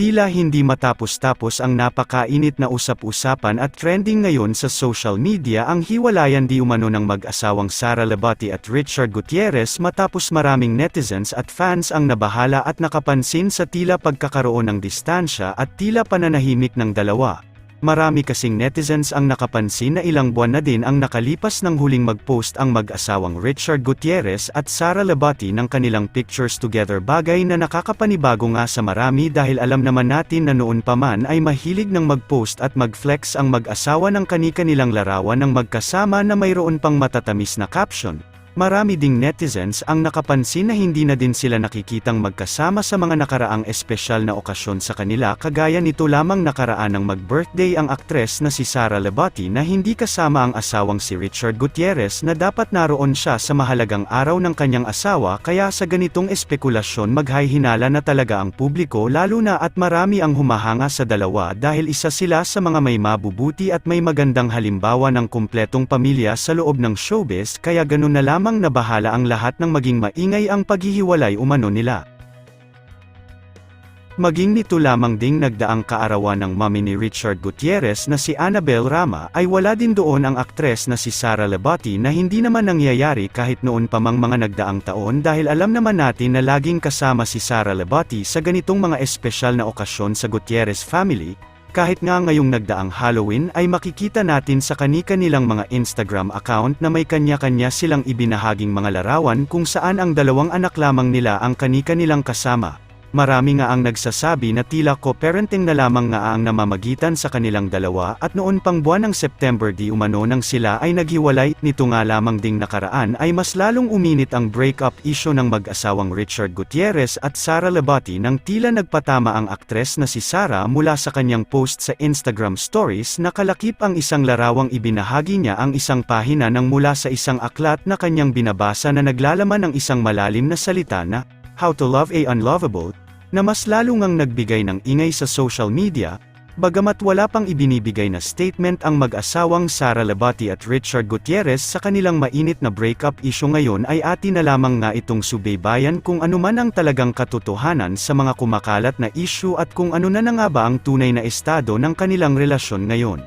Tila hindi matapos-tapos ang napakainit na usap-usapan at trending ngayon sa social media ang hiwalayan di umano ng mag-asawang Sara Labati at Richard Gutierrez matapos maraming netizens at fans ang nabahala at nakapansin sa tila pagkakaroon ng distansya at tila pananahimik ng dalawa. Marami kasing netizens ang nakapansin na ilang buwan na din ang nakalipas ng huling mag-post ang mag-asawang Richard Gutierrez at Sara Labati ng kanilang pictures together bagay na nakakapanibago nga sa marami dahil alam naman natin na noon pa man ay mahilig ng mag-post at mag-flex ang mag-asawa ng kani-kanilang larawan ng magkasama na mayroon pang matatamis na caption. Marami ding netizens ang nakapansin na hindi na din sila nakikitang magkasama sa mga nakaraang espesyal na okasyon sa kanila kagaya nito lamang nakaraan ng mag-birthday ang aktres na si Sara Labati na hindi kasama ang asawang si Richard Gutierrez na dapat naroon siya sa mahalagang araw ng kanyang asawa kaya sa ganitong espekulasyon maghay-hinala na talaga ang publiko lalo na at marami ang humahanga sa dalawa dahil isa sila sa mga may mabubuti at may magandang halimbawa ng kumpletong pamilya sa loob ng showbiz kaya ganun na lamang nabahala ang lahat ng maging maingay ang paghihiwalay umano nila. Maging nito lamang ding nagdaang kaarawan ng mami ni Richard Gutierrez na si Annabel Rama ay wala din doon ang aktres na si Sara Labati na hindi naman nangyayari kahit noon pa mang mga nagdaang taon dahil alam naman natin na laging kasama si Sara Labati sa ganitong mga espesyal na okasyon sa Gutierrez family, kahit nga ngayong nagdaang Halloween ay makikita natin sa kani-kanilang mga Instagram account na may kanya-kanya silang ibinahaging mga larawan kung saan ang dalawang anak lamang nila ang kani-kanilang kasama. Marami nga ang nagsasabi na tila co-parenting na lamang nga ang namamagitan sa kanilang dalawa at noon pang buwan ng September di umano nang sila ay naghiwalay, nito nga lamang ding nakaraan ay mas lalong uminit ang breakup issue ng mag-asawang Richard Gutierrez at Sara Labati nang tila nagpatama ang aktres na si Sara mula sa kanyang post sa Instagram stories na kalakip ang isang larawang ibinahagi niya ang isang pahina ng mula sa isang aklat na kanyang binabasa na naglalaman ng isang malalim na salita na, How to Love a Unlovable, na mas lalo ngang nagbigay ng ingay sa social media, bagamat wala pang ibinibigay na statement ang mag-asawang Sara Labati at Richard Gutierrez sa kanilang mainit na breakup issue ngayon ay atin na lamang nga itong subaybayan kung ano man ang talagang katotohanan sa mga kumakalat na issue at kung ano na na nga ba ang tunay na estado ng kanilang relasyon ngayon.